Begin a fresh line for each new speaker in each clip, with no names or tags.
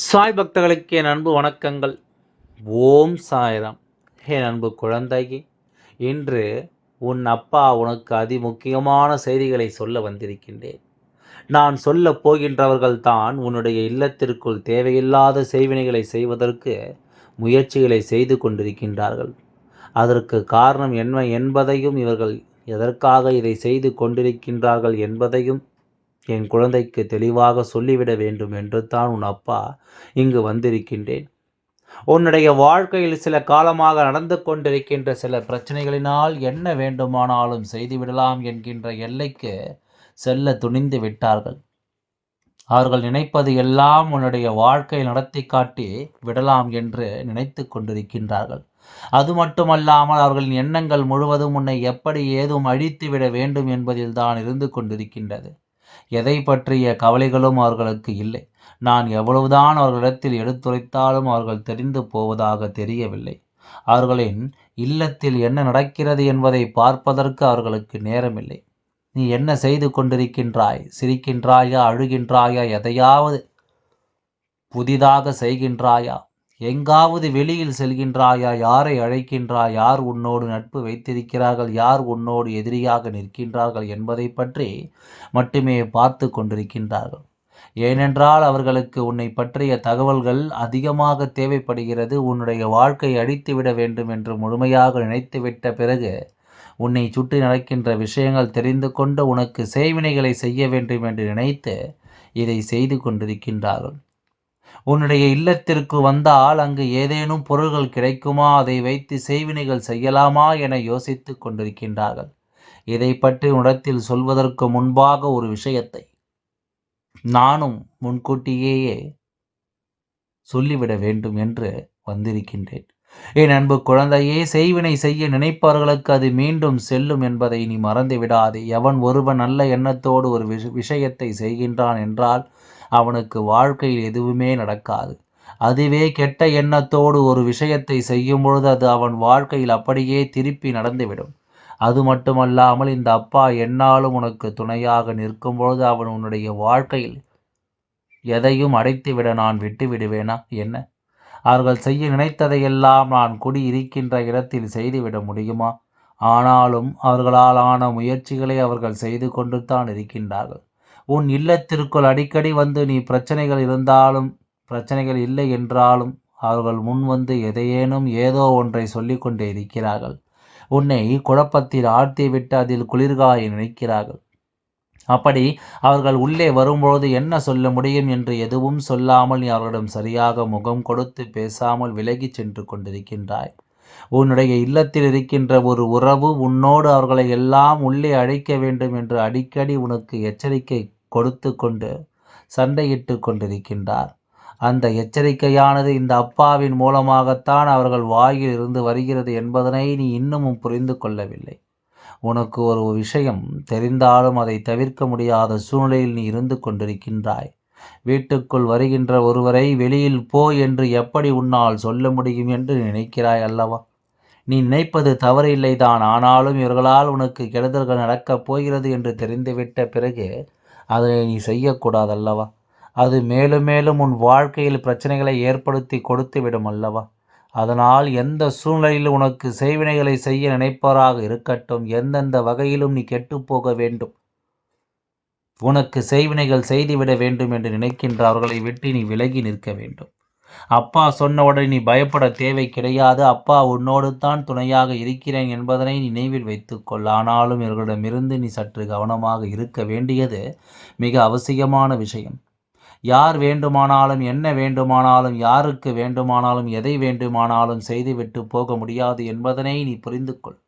சாய் பக்தர்களுக்கு என் அன்பு வணக்கங்கள். ஓம் சாய்ராம். என் அன்பு குழந்தையே இன்று உன் அப்பா உனக்கு அதிமுக்கியமான செய்திகளை சொல்ல வந்திருக்கின்றேன். நான் சொல்ல போகின்றவர்கள் தான் உன்னுடைய இல்லத்திற்குள் தேவையில்லாத செய்வினைகளை செய்வதற்கு முயற்சிகளை செய்து கொண்டிருக்கின்றார்கள். அதற்கு காரணம் என்ன என்பதையும் இவர்கள் எதற்காக இதை செய்து கொண்டிருக்கின்றார்கள் என்பதையும் என் குழந்தைக்கு தெளிவாக சொல்லிவிட வேண்டும் என்று தான் உன் அப்பா இங்கு வந்திருக்கின்றேன். உன்னுடைய வாழ்க்கையில் சில காலமாக நடந்து கொண்டிருக்கின்ற சில பிரச்சனைகளினால் என்ன வேண்டுமானாலும் செய்துவிடலாம் என்கின்ற எல்லைக்கு செல்ல துணிந்து விட்டார்கள். அவர்கள் நினைப்பது எல்லாம் உன்னுடைய வாழ்க்கையை நடத்தி காட்டி விடலாம் என்று நினைத்து கொண்டிருக்கின்றார்கள். அது மட்டுமல்லாமல் அவர்களின் எண்ணங்கள் முழுவதும் உன்னை எப்படி ஏதும் அழித்து விட வேண்டும் என்பதில் தான் இருந்து கொண்டிருக்கின்றது. எதை பற்றிய கவலைகளும் அவர்களுக்கு இல்லை. நான் எவ்வளவுதான் அவர்களிடத்தில் எடுத்துரைத்தாலும் அவர்கள் தெரிந்து போவதாக தெரியவில்லை. அவர்களின் இல்லத்தில் என்ன நடக்கிறது என்பதை பார்ப்பதற்கு அவர்களுக்கு நேரமில்லை. நீ என்ன செய்து கொண்டிருக்கின்றாய்? சிரிக்கின்றாயா? அழுகின்றாயா? எதையாவது புதிதாக செய்கின்றாயா? எங்காவது வெளியில் செல்கின்றாயா? யாரை அழைக்கின்றாய் யார் உன்னோடு நட்பு வைத்திருக்கிறார்கள்? யார் உன்னோடு எதிரியாக நிற்கின்றார்கள் என்பதை பற்றி மட்டுமே பார்த்து கொண்டிருக்கின்றார்கள். ஏனென்றால் அவர்களுக்கு உன்னை பற்றிய தகவல்கள் அதிகமாக தேவைப்படுகிறது. உன்னுடைய வாழ்க்கை அழித்துவிட வேண்டும் என்று முழுமையாக நினைத்துவிட்ட பிறகு உன்னை சுற்றி நடக்கின்ற விஷயங்கள் தெரிந்து கொண்டு உனக்கு செய்வினைகளை செய்ய வேண்டும் என்று நினைத்து இதை செய்து கொண்டிருக்கின்றார்கள். உன்னுடைய இல்லத்திற்கு வந்தால் அங்கு ஏதேனும் பொருள்கள் கிடைக்குமா? அதை வைத்து செய்வினைகள் செய்யலாமா? என யோசித்துக் கொண்டிருக்கின்றார்கள். இதை பற்றி உடத்தில் சொல்வதற்கு முன்பாக ஒரு விஷயத்தை நானும் முன்கூட்டியேயே சொல்லிவிட வேண்டும் என்று வந்திருக்கின்றேன். என் அன்பு குழந்தையே செய்வினை செய்ய நினைப்பவர்களுக்கு அது மீண்டும் செல்லும் என்பதை நீ மறந்து விடாதே எவன் ஒருவன் நல்ல எண்ணத்தோடு ஒரு விஷயத்தை செய்கின்றான் என்றால் அவனுக்கு வாழ்க்கையில் எதுவுமே நடக்காது. அதுவே கெட்ட எண்ணத்தோடு ஒரு விஷயத்தை செய்யும் பொழுது அது அவன் வாழ்க்கையில் அப்படியே திருப்பி நடந்துவிடும். அது மட்டுமல்லாமல் இந்த அப்பா என்னாலும் உனக்கு துணையாக நிற்கும் பொழுது அவன் உன்னுடைய வாழ்க்கையில் எதையும் அடைத்துவிட நான் விட்டு விடுவேனா என்ன? அவர்கள் செய்ய நினைத்ததையெல்லாம் நான் குடியிருக்கின்ற இடத்தில் செய்துவிட முடியுமா? ஆனாலும் அவர்களால் ஆன முயற்சிகளை அவர்கள் செய்து கொண்டு தான் இருக்கின்றார்கள். உன் இல்லத்திற்குள் அடிக்கடி வந்து நீ பிரச்சனைகள் இருந்தாலும் பிரச்சனைகள் இல்லை என்றாலும் அவர்கள் முன் வந்து எதையேனும் ஏதோ ஒன்றை சொல்லிக்கொண்டே இருக்கிறார்கள். உன்னை குழப்பத்தில் ஆழ்த்திவிட்டு அதில் குளிர்காய நினைக்கிறார்கள். அப்படி அவர்கள் உள்ளே வரும்பொழுது என்ன சொல்ல முடியும் என்று எதுவும் சொல்லாமல் நீ அவர்களிடம் சரியாக முகம் கொடுத்து பேசாமல் விலகி சென்று கொண்டிருக்கின்றாய். உன்னுடைய இல்லத்தில் இருக்கின்ற ஒரு உறவு உன்னோடு அவர்களை எல்லாம் உள்ளே அழைக்க வேண்டும் என்று அடிக்கடி உனக்கு எச்சரிக்கை கொடுத்து கொண்டு சண்டையிட்டு கொண்டிருக்கின்றார். அந்த எச்சரிக்கையானது இந்த அப்பாவின் மூலமாகத்தான் அவர்கள் வாயில் இருந்து வருகிறது என்பதனை நீ இன்னமும் புரிந்து கொள்ளவில்லை. உனக்கு ஒரு விஷயம் தெரிந்தாலும் அதை தவிர்க்க முடியாத சூழ்நிலையில் நீ இருந்து கொண்டிருக்கின்றாய். வீட்டுக்குள் வருகின்ற ஒருவரை வெளியில் போ என்று எப்படி உன்னால் சொல்ல முடியும் என்று நினைக்கிறாய் அல்லவா? நீ நினைப்பது தவறில்லைதான் ஆனாலும் இவர்களால் உனக்கு கெடுதல்கள் நடக்கப் போகிறது என்று தெரிந்துவிட்ட பிறகு அதனை நீ செய்யக்கூடாதல்லவா? அது மேலும் மேலும் உன் வாழ்க்கையில் பிரச்சனைகளை ஏற்படுத்தி கொடுத்து விடும் அல்லவா? அதனால் எந்த சூழ்நிலையில் உனக்கு செய்வினைகளை செய்ய நினைப்பவராக இருக்கட்டும் எந்தெந்த வகையிலும் நீ கெட்டுப்போக வேண்டும். உனக்கு செய்வினைகள் செய்துவிட வேண்டும் என்று நினைக்கின்ற அவர்களை விட்டு நீ விலகி நிற்க வேண்டும். அப்பா சொன்னவுடன் நீ பயப்பட தேவை கிடையாது. அப்பா உன்னோடு தான் துணையாக இருக்கிறேன் என்பதனை நினைவில் வைத்துக்கொள் ஆனாலும் இவர்களிடமிருந்து நீ சற்று கவனமாக இருக்க வேண்டியது மிக அவசியமான விஷயம். யார் வேண்டுமானாலும் என்ன வேண்டுமானாலும் யாருக்கு வேண்டுமானாலும் எதை வேண்டுமானாலும் செய்துவிட்டு போக முடியாது என்பதனை நீ புரிந்து கொள்.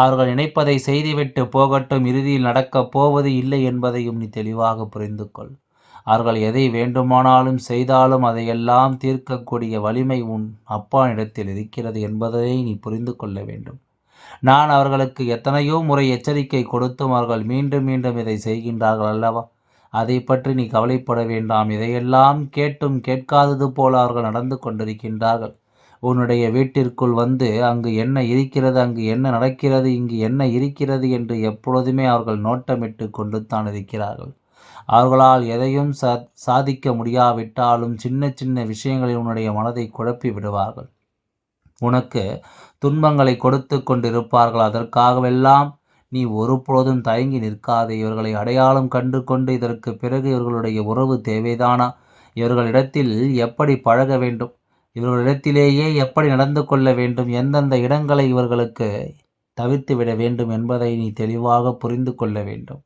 அவர்கள் நினைப்பதை செய்துவிட்டு போகட்டும் இறுதியில் நடக்கப் போவது இல்லை என்பதையும் நீ தெளிவாக புரிந்து கொள். அவர்கள் எதை வேண்டுமானாலும் செய்தாலும் அதையெல்லாம் தீர்க்கக்கூடிய வலிமை உன் அப்பானிடத்தில் இருக்கிறது என்பதை நீ புரிந்து கொள்ள வேண்டும். நான் அவர்களுக்கு எத்தனையோ முறை எச்சரிக்கை கொடுத்தும் அவர்கள் மீண்டும் மீண்டும் இதை செய்கின்றார்கள் அல்லவா? அதை பற்றி நீ கவலைப்பட வேண்டாம். இதையெல்லாம் கேட்டும் கேட்காதது போல அவர்கள் நடந்து கொண்டிருக்கின்றார்கள். உன்னுடைய வீட்டிற்குள் வந்து அங்கு என்ன இருக்கிறது? அங்கு என்ன நடக்கிறது? இங்கு என்ன இருக்கிறது? என்று எப்பொழுதுமே அவர்கள் நோட்டமிட்டு கொண்டு தான் இருக்கிறார்கள். அவர்களால் எதையும் சா சாதிக்க முடியாவிட்டாலும் சின்ன சின்ன விஷயங்களில் உன்னுடைய மனதை குழப்பி விடுவார்கள். உனக்கு துன்பங்களை கொடுத்து கொண்டிருப்பார்கள். அதற்காகவெல்லாம் நீ ஒருபொழுதும் தயங்கி நிற்காதே. இவர்களை அடையாளம் கண்டு கொண்டு இதற்கு பிறகு இவர்களுடைய உறவு தேவைதானா? இவர்களிடத்தில் எப்படி பழக வேண்டும்? இவர்களிடத்திலேயே எப்படி நடந்து கொள்ள வேண்டும்? எந்தெந்த இடங்களை இவர்களுக்கு தவிர்த்து விட வேண்டும் என்பதை நீ தெளிவாக புரிந்து கொள்ள வேண்டும்.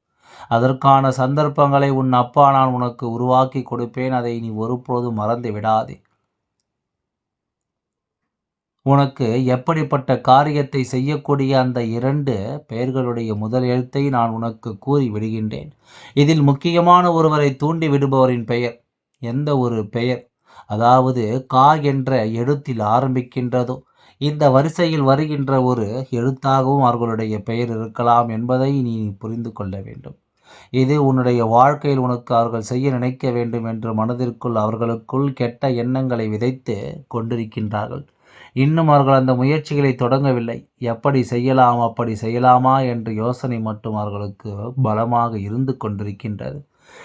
அதற்கான சந்தர்ப்பங்களை உன் அப்பா நான் உனக்கு உருவாக்கி கொடுப்பேன். அதை நீ ஒருபோதும் மறந்து விடாதே. உனக்கு எப்படிப்பட்ட காரியத்தை செய்யக்கூடிய அந்த இரண்டு பெயர்களுடைய முதல் எழுத்தை நான் உனக்கு கூறி விடுகின்றேன். இதில் முக்கியமான ஒருவரை தூண்டி விடுபவரின் பெயர். எந்த ஒரு பெயர்? அதாவது கா என்ற எழுத்தில் ஆரம்பிக்கின்றதோ இந்த வரிசையில் வருகின்ற ஒரு எழுத்தாகவும் அவர்களுடைய பெயர் இருக்கலாம் என்பதை நீ புரிந்து கொள்ள வேண்டும். இது உன்னுடைய வாழ்க்கையில் உனக்கு அவர்கள் செய்ய நினைக்க வேண்டும் என்று மனதிற்குள் அவர்களுக்குள் கெட்ட எண்ணங்களை விதைத்து கொண்டிருக்கின்றார்கள். இன்னும் அவர்கள் அந்த முயற்சிகளை தொடங்கவில்லை. எப்படி செய்யலாம் அப்படி செய்யலாமா என்ற யோசனை மட்டும் அவர்களுக்கு பலமாக இருந்து கொண்டிருக்கின்றது.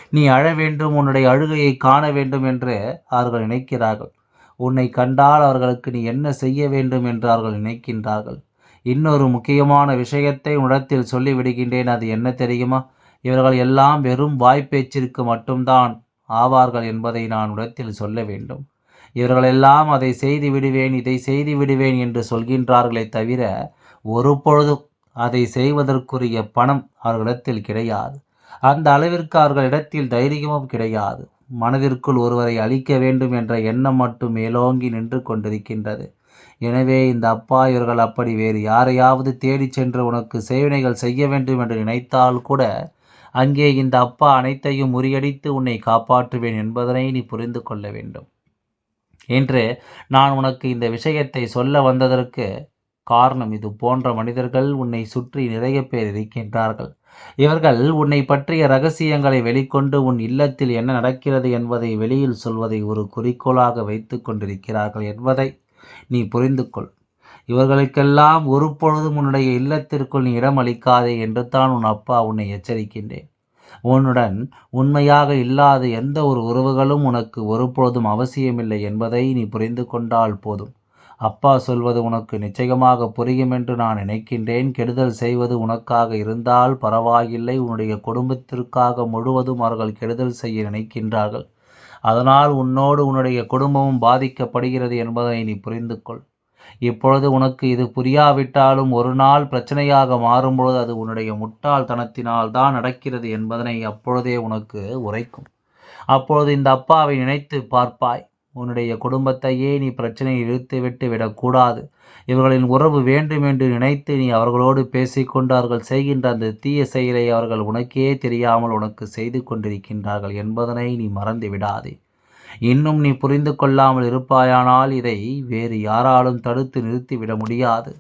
நீ அழ வேண்டும் உன்னுடைய அழுகையை காண வேண்டும் என்று அவர்கள் நினைக்கிறார்கள். உன்னை கண்டால் அவர்களுக்கு நீ என்ன செய்ய வேண்டும் என்று அவர்கள் நினைக்கின்றார்கள். இன்னொரு முக்கியமான விஷயத்தை உடத்தில் சொல்லிவிடுகின்றேன். அது என்ன தெரியுமா? இவர்கள் எல்லாம் வெறும் வாய்ப்பேச்சிற்கு மட்டும்தான் ஆவார்கள் என்பதை நான் உடத்தில் சொல்ல வேண்டும். இவர்களெல்லாம் அதை செய்து விடுவேன் இதை செய்து விடுவேன் என்று சொல்கின்றார்களே தவிர ஒரு பொழுதும் அதை செய்வதற்குரிய பணம் அவர்களிடத்தில் கிடையாது. அந்த அளவிற்கு அவர்களிடத்தில் தைரியமும் கிடையாது. மனதிற்குள் ஒருவரை அழிக்க வேண்டும் என்ற எண்ணம் மட்டும் மேலோங்கி நின்று கொண்டிருக்கின்றது. எனவே இந்த அப்பா இவர்கள் அப்படி வேறு யாரையாவது தேடிச் சென்று உனக்கு சேவனைகள் செய்ய வேண்டும் என்று நினைத்தால் கூட அங்கே இந்த அப்பா அனைத்தையும் முறியடித்து உன்னை காப்பாற்றுவேன் என்பதனை நீ புரிந்து கொள்ள வேண்டும். என்று நான் உனக்கு இந்த விஷயத்தை சொல்ல வந்ததற்கு காரணம் இது போன்ற மனிதர்கள் உன்னை சுற்றி நிறைய பேர் இருக்கின்றார்கள். இவர்கள் உன்னை பற்றிய ரகசியங்களை வெளிக்கொண்டு உன் இல்லத்தில் என்ன நடக்கிறது என்பதை வெளியில் சொல்வதை ஒரு குறிக்கோளாக வைத்து கொண்டிருக்கிறார்கள் என்பதை நீ புரிந்து கொள். இவர்களுக்கெல்லாம் ஒரு பொழுதும் உன்னுடைய இல்லத்திற்குள் நீ இடம் அளிக்காதே என்று தான் உன் அப்பா உன்னை எச்சரிக்கின்றேன். உன்னுடன் உண்மையாக இல்லாத எந்த ஒரு உறவுகளும் உனக்கு ஒருபொழுதும் அவசியமில்லை என்பதை நீ புரிந்து கொண்டால் போதும். அப்பா சொல்வது உனக்கு நிச்சயமாக புரியும் என்று நான் நினைக்கின்றேன். கெடுதல் செய்வது உனக்காக இருந்தால் பரவாயில்லை. உன்னுடைய குடும்பத்திற்காக முழுவதும் அவர்கள் கெடுதல் செய்ய நினைக்கின்றார்கள். அதனால் உன்னோடு உன்னுடைய குடும்பமும் பாதிக்கப்படுகிறது என்பதை நீ புரிந்து கொள் இப்பொழுது உனக்கு இது புரியாவிட்டாலும் ஒரு நாள் பிரச்சனையாக மாறும்பொழுது அது உன்னுடைய முட்டாள்தனத்தினால் தான் நடக்கிறது என்பதனை அப்பொழுதே உனக்கு உரைக்கும். அப்பொழுது இந்த அப்பாவை நினைத்து பார்ப்பாய். உன்னுடைய குடும்பத்தையே நீ பிரச்சனையை இழுத்துவிட்டு விடக்கூடாது. இவர்களின் உறவு வேண்டும் என்று நினைத்து நீ அவர்களோடு பேசிக்கொண்டு அவர்கள் செய்கின்ற அந்த தீய செயலை அவர்கள் உனக்கே தெரியாமல் உனக்கு செய்து கொண்டிருக்கின்றார்கள் என்பதனை நீ மறந்து விடாதே. இன்னும் நீ புரிந்து கொள்ளாமல் இருப்பாயானால் இதை வேறு யாராலும் தடுத்து நிறுத்திவிட முடியாது.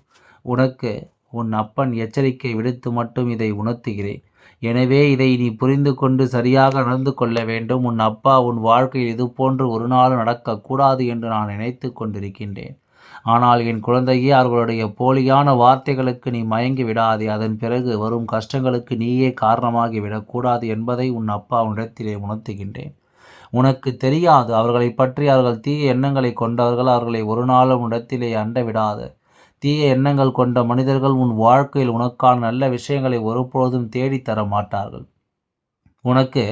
உனக்கு உன் அப்பன் எச்சரிக்கை விடுத்து மட்டும் இதை உணர்த்துகிறேன். எனவே இதை நீ புரிந்து கொண்டு சரியாக நடந்து கொள்ள வேண்டும். உன் அப்பா உன் வாழ்க்கையில் இது போன்று ஒரு நாள் நடக்கக்கூடாது என்று நான் நினைத்து கொண்டிருக்கின்றேன். ஆனால் என் குழந்தையே அவர்களுடைய போலியான வார்த்தைகளுக்கு நீ மயங்கி விடாதே. அதன் பிறகு வரும் கஷ்டங்களுக்கு நீயே காரணமாகி விடக்கூடாது என்பதை உன் அப்பா உன்னிடத்திலே உணர்த்துகின்றேன். உனக்கு தெரியாது. அவர்களை பற்றி அவர்கள் தீய எண்ணங்களை கொண்டவர்கள் அவர்களை ஒரு நாளும் இடத்திலே அண்ட விடாது தீய எண்ணங்கள் கொண்ட மனிதர்கள் உன் வாழ்க்கையில் உனக்கான நல்ல விஷயங்களை ஒருபொழுதும் தேடித்தர மாட்டார்கள். உனக்கு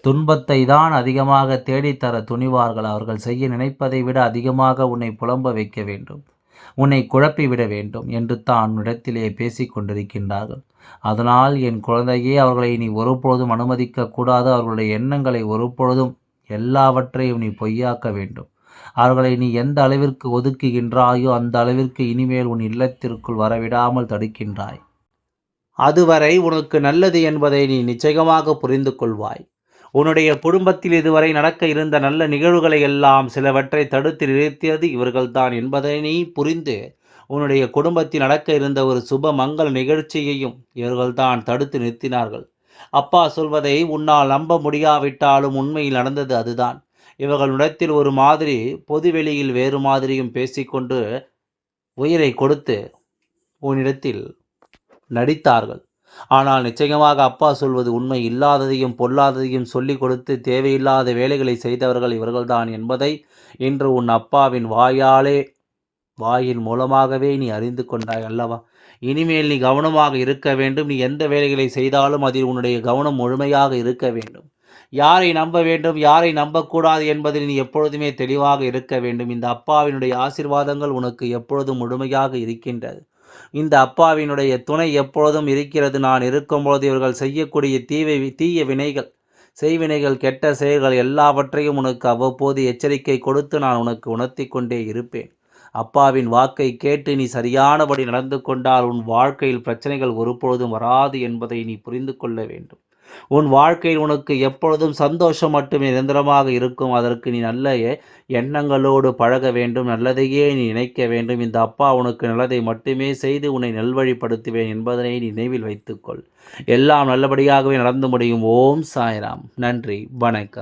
துன்பத்தை தான் அதிகமாக தேடித்தர துணிவார்கள். அவர்கள் செய்ய நினைப்பதை விட அதிகமாக உன்னை புலம்ப வைக்க வேண்டும். உன்னை குழப்பி விட வேண்டும் என்று தான் இடத்திலே பேசிக் கொண்டிருக்கின்றார்கள். அதனால் என் குழந்தையே அவர்களை நீ ஒருபொழுதும் அனுமதிக்க கூடாது. அவர்களுடைய எண்ணங்களை ஒருபொழுதும் எல்லாவற்றையும் நீ பொய்யாக்க வேண்டும். அவர்களை நீ எந்த அளவிற்கு ஒதுக்குகின்றாயோ அந்த அளவிற்கு இனிமேல் உன் இல்லத்திற்குள் வரவிடாமல் தடுக்கின்றாய். அதுவரை உனக்கு நல்லது என்பதை நீ நிச்சயமாக புரிந்து கொள்வாய் உன்னுடைய குடும்பத்தில் இதுவரை நடக்க இருந்த நல்ல நிகழ்வுகளை எல்லாம் சிலவற்றை தடுத்து நிறுத்தியது இவர்கள்தான் என்பதை நீ புரிந்து உன்னுடைய குடும்பத்தில் நடக்க இருந்த ஒரு சுப மங்கள நிகழ்ச்சியையும் இவர்கள்தான் தடுத்து நிறுத்தினார்கள். அப்பா சொல்வதை உன்னால் நம்ப முடியாவிட்டாலும் உண்மையில் நடந்தது அதுதான். இவர்களிடத்தில் ஒரு மாதிரி பொதுவெளியில் வேறு மாதிரியும் பேசிக்கொண்டு உயிரை கொடுத்து உன்னிடத்தில் நடித்தார்கள். ஆனால் நிச்சயமாக அப்பா சொல்வது உண்மை. இல்லாததையும் பொல்லாததையும் சொல்லிக் கொடுத்து தேவையில்லாத வேலைகளை செய்தவர்கள் இவர்கள்தான் என்பதை இன்று உன் அப்பாவின் வாயாலே வாயின் மூலமாகவே நீ அறிந்து கொண்டாய் அல்லவா? இனிமேல் நீ கவனமாக இருக்க வேண்டும். நீ எந்த வேலைகளை செய்தாலும் அதில் உன்னுடைய கவனம் முழுமையாக இருக்க வேண்டும். யாரை நம்ப வேண்டும் யாரை நம்பக்கூடாது என்பதில் நீ எப்பொழுதுமே தெளிவாக இருக்க வேண்டும். இந்த அப்பாவினுடைய ஆசிர்வாதங்கள் உனக்கு எப்பொழுதும் முழுமையாக இருக்கின்றது. இந்த அப்பாவினுடைய துணை எப்பொழுதும் இருக்கிறது. நான் இருக்கும்போது இவர்கள் செய்யக்கூடிய தீவை தீய வினைகள் செய்வினைகள் கெட்ட செயல்கள் எல்லாவற்றையும் உனக்கு அவ்வப்போது எச்சரிக்கை கொடுத்து நான் உனக்கு உணர்த்தி கொண்டே இருப்பேன். அப்பாவின் வாக்கை கேட்டு நீ சரியானபடி நடந்து கொண்டால் உன் வாழ்க்கையில் பிரச்சனைகள் ஒருபொழுதும் வராது என்பதை நீ புரிந்து கொள்ள வேண்டும். உன் வாழ்க்கையில் உனக்கு எப்பொழுதும் சந்தோஷம் மட்டுமே நிரந்தரமாக இருக்கும். அதற்கு நீ நல்ல எண்ணங்களோடு பழக வேண்டும். நல்லதையே நீ நினைக்க வேண்டும். இந்த அப்பா உனக்கு நல்லதை மட்டுமே செய்து உன்னை நல்வழிப்படுத்துவேன் என்பதனை நீ நினைவில் வைத்துக்கொள். எல்லாம் நல்லபடியாகவே நடந்து முடியும். ஓம் சாய்ராம். நன்றி. வணக்கம்.